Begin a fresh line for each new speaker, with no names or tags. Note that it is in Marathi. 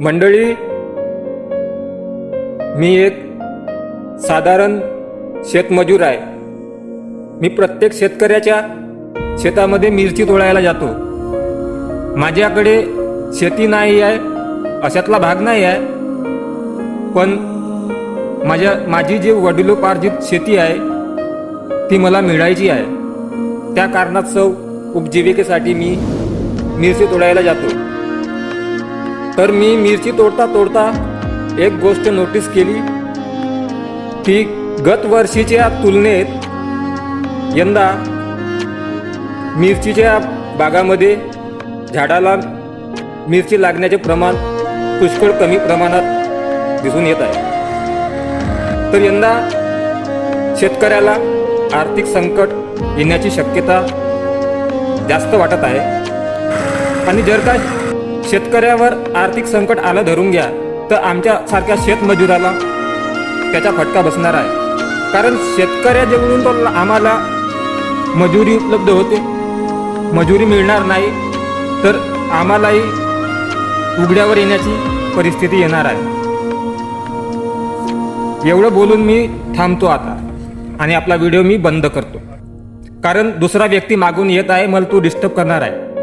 मंडळी मी एक साधारण शेतमजूर आहे. मी प्रत्येक शेतकऱ्याच्या शेतामध्ये मिरची तोडायला जातो. माझ्याकडे शेती नाही आहे अशातला भाग नाही आहे. पण माझ्या माझी जी वडिलोपार्जित शेती आहे ती मला मिळायची आहे. त्या कारणास्तव उपजीविकेसाठी मी मिरची तोडायला जातो. तर मी मिरची तोडता तोडता एक गोष्ट नोटीस केली. की गत वर्षीच्या तुलनेत यंदा मिरचीच्या बागामध्ये झाडाला मिरची लागण्याचे प्रमाण पुष्कळ कमी प्रमाणात दिसून येत आहे. तर यंदा शेतकऱ्याला आर्थिक संकट येण्याची शक्यता जास्त वाटत आहे. आणि जर का शेतकऱ्यावर आर्थिक संकट आलं धरून घ्या तर आमच्या सारख्या शेतमजुराला त्याचा फटका बसणार आहे. कारण शेतकऱ्याजवळून तो आम्हाला मजुरी उपलब्ध होते. मजुरी मिळणार नाही तर आम्हालाही उघड्यावर येण्याची परिस्थिती येणार आहे. एवढं बोलून मी थांबतो आता आणि आपला व्हिडिओ मी बंद करतो. कारण दुसरा व्यक्ती मागून येत आहे मला तू डिस्टर्ब करणार आहे.